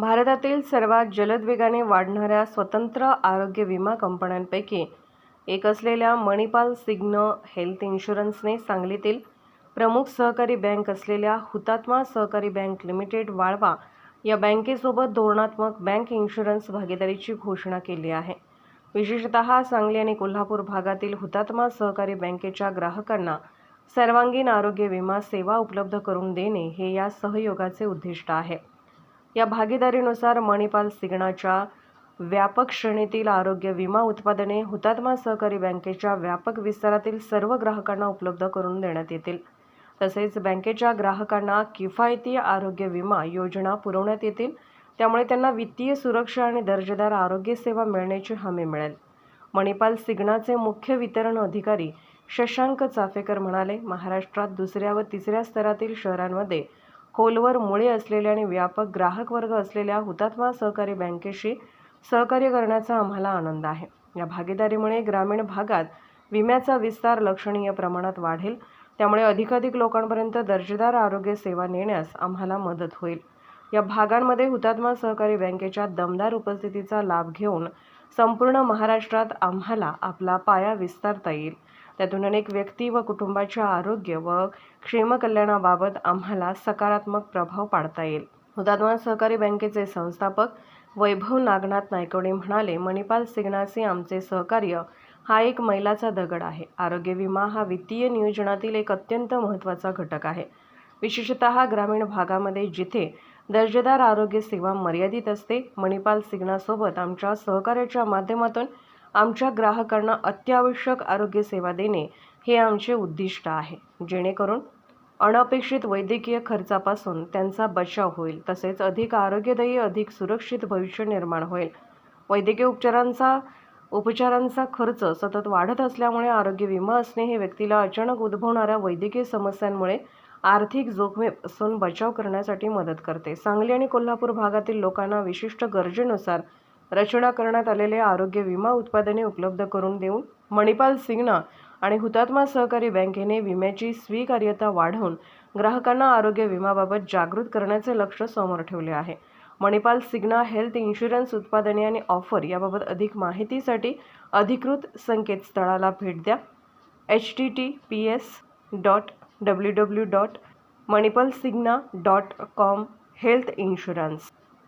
भारतातील सर्वात जलद वेगाने वाढणाऱ्या स्वतंत्र आरोग्य विमा कंपन्यांपैकी एक असलेल्या मणिपाल सिग्न हेल्थ इन्शुरन्सने सांगलीतील प्रमुख सहकारी बँक असलेल्या हुतात्मा सहकारी बँक लिमिटेड वाळवा या बँकेसोबत धोरणात्मक बँक इन्शुरन्स भागीदारीची घोषणा केली आहे. विशेषतः सांगली आणि कोल्हापूर भागातील हुतात्मा सहकारी बँकेच्या ग्राहकांना सर्वांगीण आरोग्य विमा सेवा उपलब्ध करून देणे हे या सहयोगाचे उद्दिष्ट आहे. या भागीदारीनुसार मणिपाल सिग्नाच्या व्यापक श्रेणीतील आरोग्य विमा उत्पादने हुतात्मा सहकारी बँकेच्या व्यापक विस्तारातील सर्व ग्राहकांना उपलब्ध करून देण्यात येतील. तसेच बँकेच्या ग्राहकांना किफायती आरोग्य विमा योजना पुरवण्यात येतील. त्यामुळे त्यांना वित्तीय सुरक्षा आणि दर्जेदार आरोग्य सेवा मिळण्याची हमी मिळेल. मणिपाल सिग्नाचे मुख्य वितरण अधिकारी शशांक चाफेकर म्हणाले महाराष्ट्रात दुसऱ्या व तिसऱ्या स्तरातील शहरांमध्ये खोलवर मुळे असलेले आणि व्यापक ग्राहक वर्ग असलेल्या हुतात्मा सहकारी बँकेशी सहकार्य करण्याचा आम्हाला आनंद आहे. या भागीदारीमुळे ग्रामीण भागात विम्याचा विस्तार लक्षणीय प्रमाणात वाढेल. त्यामुळे अधिकाधिक लोकांपर्यंत दर्जेदार आरोग्य सेवा नेण्यास आम्हाला मदत होईल. या भागांमध्ये हुतात्मा सहकारी बँकेच्या दमदार उपस्थितीचा लाभ घेऊन संपूर्ण महाराष्ट्रात आम्हाला आपला पाया विस्तारता येईल. त्यातून अनेक व्यक्ती व कुटुंबाच्या आरोग्य व क्षेमकल्याणाबाबत आम्हाला सकारात्मक प्रभाव पाडता येईल. हुतात्मा सहकारी बँकेचे संस्थापक वैभव नागनाथ नायकवडे म्हणाले मणिपाल सिग्नाचे आमचे सहकार्य हा एक मैलाचा दगड आहे. आरोग्य विमा हा वित्तीय नियोजनातील एक अत्यंत महत्त्वाचा घटक आहे. विशेषतः ग्रामीण भागामध्ये जिथे दर्जेदार आरोग्य सेवा मर्यादित असते मणिपाल सिग्नासोबत आमच्या सहकार्याच्या माध्यमातून आमच्या ग्राहकांना अत्यावश्यक आरोग्य सेवा देणे हे आमचे उद्दिष्ट आहे. जेणेकरून अनपेक्षित वैद्यकीय खर्चापासून त्यांचा बचाव होईल तसेच अधिक आरोग्यदायी अधिक सुरक्षित भविष्य निर्माण होईल. वैद्यकीय उपचारांचा उपचारांचा खर्च सतत वाढत असल्यामुळे आरोग्य विमा असणे हे व्यक्तीला अचानक उद्भवणाऱ्या वैद्यकीय समस्यांमुळे आर्थिक जोखमीपासून बचाव करण्यासाठी मदत करते. सांगली आणि कोल्हापूर भागातील लोकांना विशिष्ट गरजेनुसार रचना करण्यात आलेले आरोग्य विमा उत्पादने उपलब्ध करून देऊन मणिपाल सिग्ना आणि हुतात्मा सहकारी बँकेने विम्याची स्वीकार्यता वाढवून ग्राहकांना आरोग्य विमाबाबत जागृत करण्याचे लक्ष समोर ठेवले आहे. मणिपाल सिग्ना हेल्थ इन्शुरन्स उत्पादने आणि ऑफर याबाबत अधिक माहितीसाठी अधिकृत संकेतस्थळाला भेट द्या. H T T P S dot W W dot Manipal Cigna dot com health insurance.